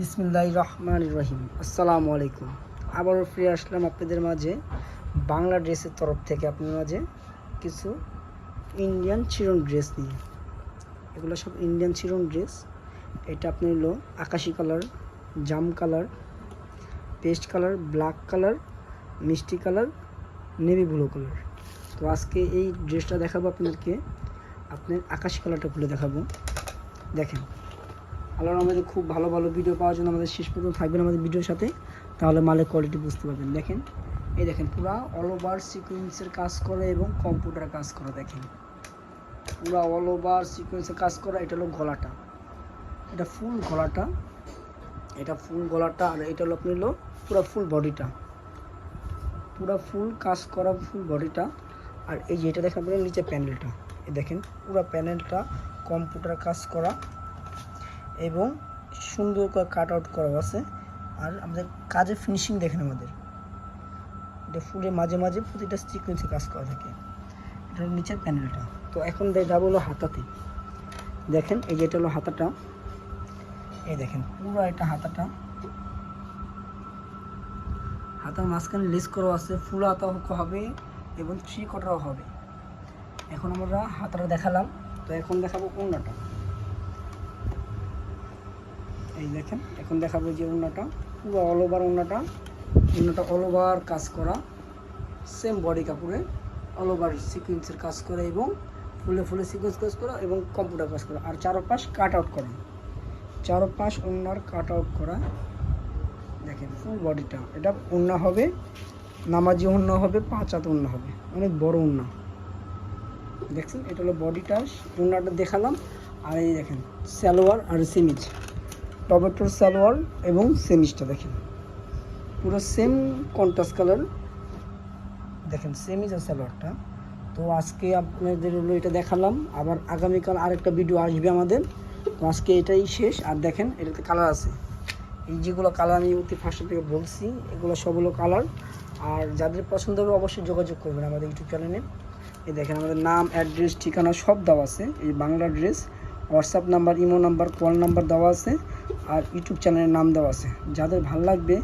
বিসমিল্লাহ রহমান রহিম। আসসালামু আলাইকুম। আবারও ফিরে আসলাম আপনাদের মাঝে বাংলা ড্রেসের তরফ থেকে আপনাদের মাঝে কিছু ইন্ডিয়ান চিরন ড্রেস নিয়ে। এগুলো সব ইন্ডিয়ান চিরন ড্রেস এটা আপনার হলো আকাশি কালার, জাম colour, paste colour, black colour, মিষ্টি কালার, নেভি ব্লু কালার। তো আজকে এই ড্রেসটা দেখাবো আপনাদেরকে। আপনার আকাশি কালারটা খুলে দেখাবো। দেখেন। আল্লাহর আমাদের খুব ভালো ভালো ভিডিও পাওয়ার জন্য আমাদের শেষ পর্যন্ত থাকবেন আমাদের ভিডিওর সাথে। তাহলে মালের কোয়ালিটি বুঝতে পারবেন। দেখেন, এই দেখেন, পুরা অল ওভার সিকুয়েন্সের কাজ করে এবং কম্পিউটার কাজ করা, দেখেন। পুরা অল ওভার সিকুয়েন্সের কাজ করা, এটা হলো গলাটা। এটা ফুল গলাটা। এটা ফুল গলাটা আর এটা হলো আপনি হলো পুরো ফুল বডিটা পুরো ফুল কাজ করা ফুল বডিটা আর এই যে এটা দেখেন আপনার নিচে প্যানেলটা এই দেখেন, পুরো প্যানেলটা কম্পিউটার কাজ করা। এবং সুন্দর করে কাট আউট করা আছে। আর আমাদের কাজের ফিনিশিং দেখেন আমাদের। এটা ফুলের মাঝে মাঝে প্রতিটা সিকুয়েন্সে কাজ করা থাকে। এটা নিচের প্যানেলটা তো এখন যাব হলো হাতাতে। দেখেন, এই যে এটা হলো হাতাটা। এই দেখেন, পুরো এটা হাতাটা। হাতার মাঝখানে লেস করা আছে ফুল হাতা হবে এবং থ্রি কটারও হবে। এখন আমরা হাতাটা দেখালাম। তো এখন দেখাবো কোনটা এই দেখেন, এখন দেখাবো যে ওড়নাটা পুরো অল ওভার ওড়নাটা ওড়নাটা অল ওভার কাজ করা সেম বডি কাপড়ে অল ওভার সিকুয়েন্সের কাজ করা এবং ফুলে ফুলে সিকুয়েন্স কাজ করা এবং কম্পিউটার কাজ করা। আর চারোপাশ কাট আউট করা। চারোপাশ ওড়নার কাট আউট করা। দেখেন ফুল বডিটা এটা ওড়না হবে, নামাজি ওড়না হবে পাঁচ হাত ওড়না হবে। অনেক বড় ওড়না দেখছেন? এটা হলো বডিটা ওড়নাটা দেখালাম। আর এই দেখেন, সালোয়ার আর সেমিজ। টমেটোর সালোয়ার এবং সেমিজটা দেখেন। পুরো সেম কন্ট্রাস্ট কালার। দেখেন, সেমিজ আর সালোয়ারটা। তো আজকে আপনাদের হলো এটা দেখালাম। আবার আগামীকাল আরেকটা ভিডিও আসবে আমাদের। তো আজকে এটাই শেষ। আর দেখেন, এটাতে কালার আছে। এই যেগুলো কালার আমি অতি ফার্স্ট থেকে বলছি, এগুলো সবগুলো কালার। আর যাদের পছন্দ হবে অবশ্যই যোগাযোগ করবেন আমাদের ইউটিউব চ্যানেলে এই দেখেন, আমাদের নাম অ্যাড্রেস ঠিকানা সব দেওয়া আছে। এই Bangla dress WhatsApp number imo number call number দেওয়া আছে। আর ইউটিউব চ্যানেলের নাম দেওয়া আছে। যাদের ভালো লাগবে,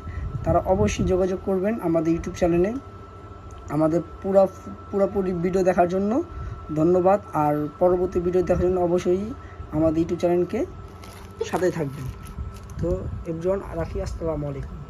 তারা অবশ্যই যোগাযোগ করবেন আমাদের ইউটিউব চ্যানেলে আমাদের পুরা পুরোপুরি ভিডিও দেখার জন্য ধন্যবাদ। আর পরবর্তী ভিডিও দেখার জন্য অবশ্যই আমাদের ইউটিউব চ্যানেলকে সাথে থাকবেন। তো এভরিওয়ান রাখি, আসসালামু আলাইকুম।